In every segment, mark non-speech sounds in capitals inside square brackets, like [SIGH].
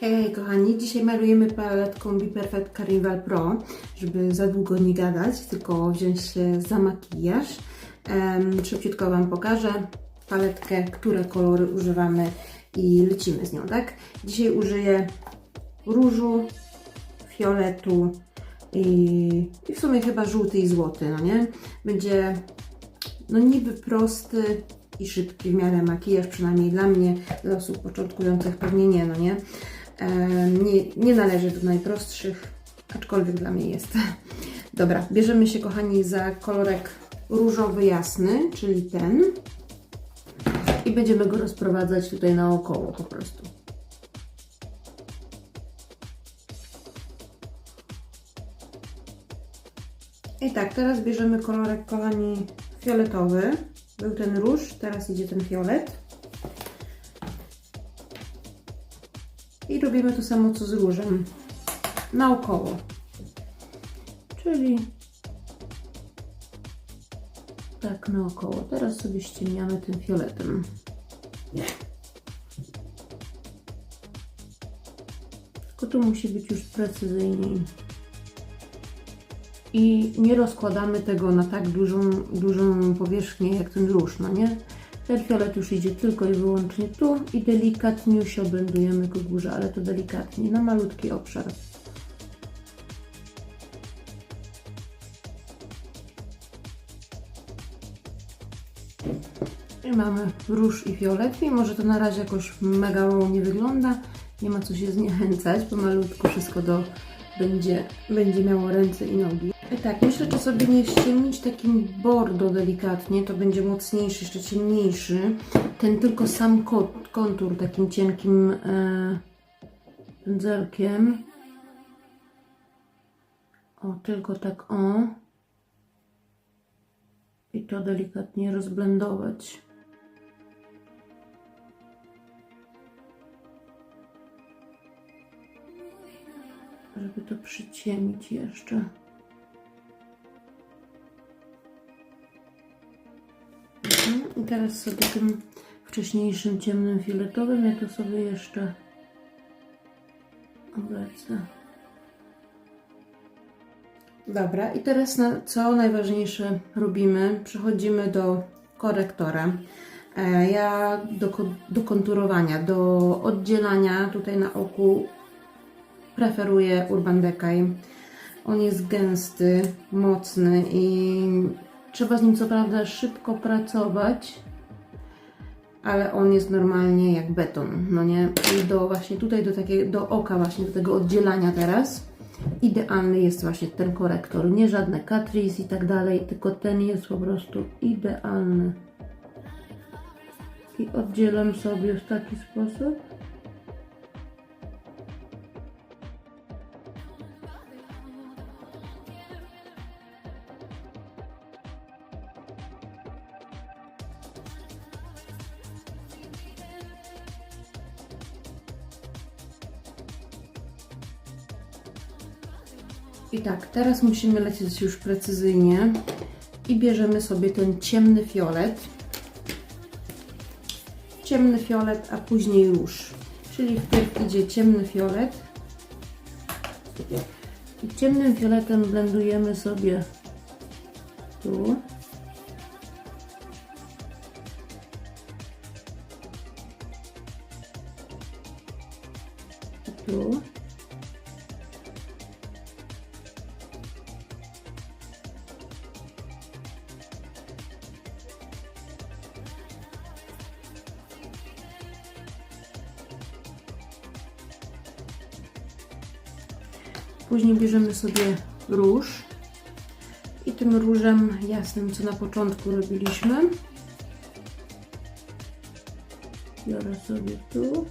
Hej, kochani, dzisiaj malujemy paletką Be Perfect Carnival Pro, żeby za długo nie gadać, tylko wziąć się za makijaż. Um, szybciutko Wam pokażę paletkę, które kolory używamy i lecimy z nią, tak? Dzisiaj użyję różu, fioletu i, i w sumie chyba żółty i złoty, no nie? Będzie no niby prosty i szybki w miarę makijaż, przynajmniej dla mnie, dla osób początkujących pewnie nie, no nie? Nie, nie należy do najprostszych, aczkolwiek dla mnie jest. [LAUGHS] Dobra, bierzemy się kochani za kolorek różowy jasny, czyli ten i będziemy go rozprowadzać tutaj naokoło po prostu. I tak, teraz bierzemy kolorek, kochani, fioletowy. Był ten róż, teraz idzie ten fiolet. I robimy to samo co z różem. Naokoło. Czyli tak naokoło. Teraz sobie ściemniamy tym fioletem. Tylko tu musi być już precyzyjniej i nie rozkładamy tego na tak dużą, dużą powierzchnię jak ten róż, no nie? Ten fiolet już idzie tylko i wyłącznie tu i delikatnie się oblędujemy go górze, ale to delikatnie, na malutki obszar. I mamy róż i fiolet, mimo że to na razie jakoś mega mało nie wygląda, nie ma co się zniechęcać, pomalutku wszystko do, będzie, będzie miało ręce i nogi. I tak, myślę, czy sobie nie ściemnić takim bordo delikatnie, to będzie mocniejszy, jeszcze ciemniejszy. Ten tylko sam ko- kontur takim cienkim e, pędzelkiem. O, tylko tak o. I to delikatnie rozblendować. Żeby to przyciemić jeszcze. Teraz sobie tym wcześniejszym ciemnym fioletowym ja to sobie jeszcze oblecę. Dobra, i teraz na, co najważniejsze robimy? Przechodzimy do korektora. E, ja do, do konturowania, do oddzielania tutaj na oku preferuję Urban Decay. On jest gęsty, mocny i trzeba z nim co prawda szybko pracować, ale on jest normalnie jak beton, no nie? Do właśnie tutaj, do takiego, do oka właśnie, do tego oddzielania teraz idealny jest właśnie ten korektor. Nie żadne Catrice i tak dalej, tylko ten jest po prostu idealny. I oddzielam sobie w taki sposób. I tak, teraz musimy lecieć już precyzyjnie i bierzemy sobie ten ciemny fiolet. Ciemny fiolet, a później róż. Czyli wpierw idzie ciemny fiolet. I ciemnym fioletem blendujemy sobie tu. Tu. Później bierzemy sobie róż i tym różem jasnym, co na początku robiliśmy, biorę sobie tu.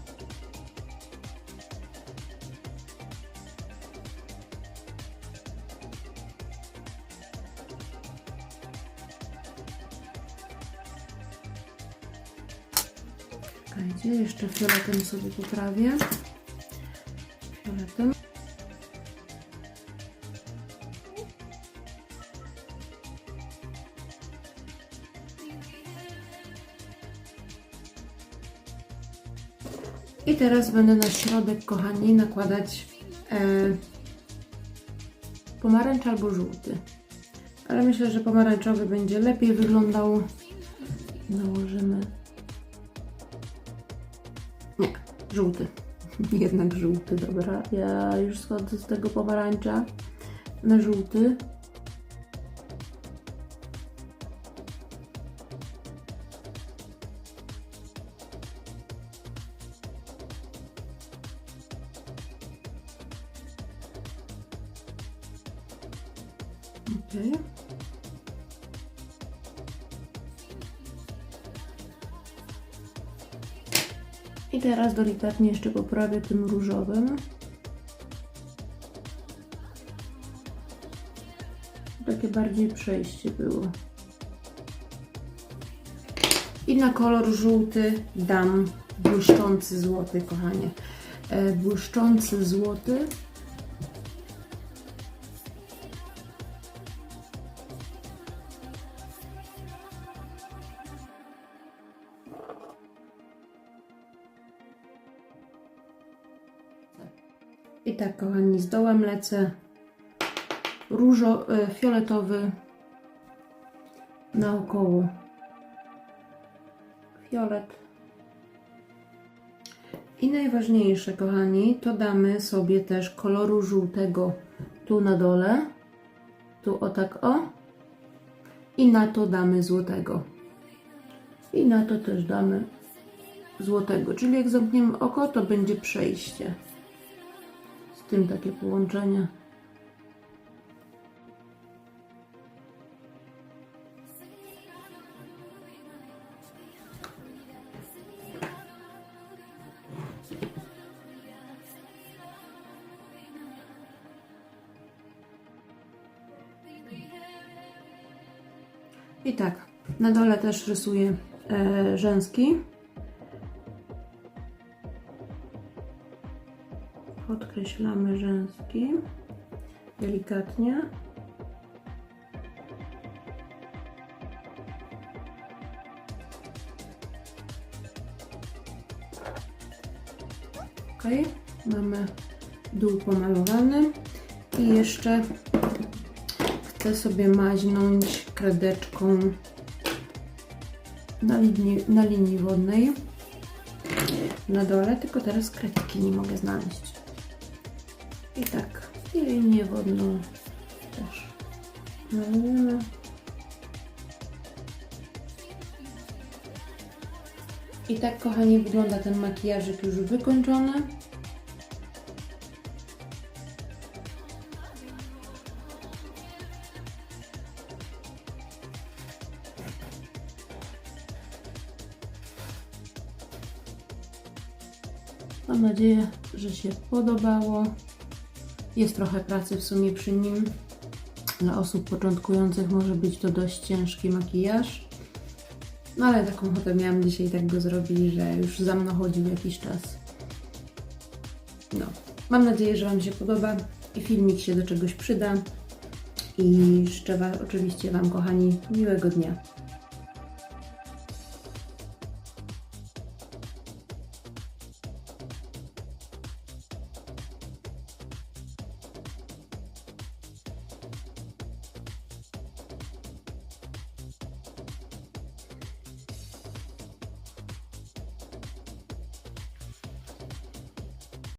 Jeszcze fioletem sobie poprawię. Fioletem. I teraz będę na środek, kochani, nakładać e, pomarańcz albo żółty. Ale myślę, że pomarańczowy będzie lepiej wyglądał. Nałożymy. Nie, żółty. [LAUGHS] Jednak żółty, dobra. Ja już schodzę z tego pomarańcza na żółty. I teraz delikatnie jeszcze poprawię tym różowym. Takie bardziej przejście było. I na kolor żółty dam błyszczący złoty, kochanie. E, błyszczący złoty. I tak, kochani, z dołem lecę różo, e, fioletowy naokoło. Fiolet. I najważniejsze, kochani, to damy sobie też koloru żółtego tu na dole. Tu o tak o. I na to damy złotego. I na to też damy złotego. Czyli jak zamkniemy oko, to będzie przejście. Tym takie połączenie. I tak, na dole też rysuję e, rzęski. Podkreślamy rzęski delikatnie. Ok, mamy dół pomalowany i jeszcze chcę sobie maźnąć kredeczką na linii, na linii wodnej na dole, tylko teraz kredki nie mogę znaleźć. I tak, i linię wodną też malujemy. I tak, kochani, wygląda ten makijażyk już wykończony. Mam nadzieję, że się podobało. Jest trochę pracy w sumie przy nim. Dla osób początkujących może być to dość ciężki makijaż. No ale taką ochotę miałam dzisiaj tak go zrobić, że już za mną chodził jakiś czas. No. Mam nadzieję, że Wam się podoba i filmik się do czegoś przyda. I życzę oczywiście Wam, kochani, miłego dnia.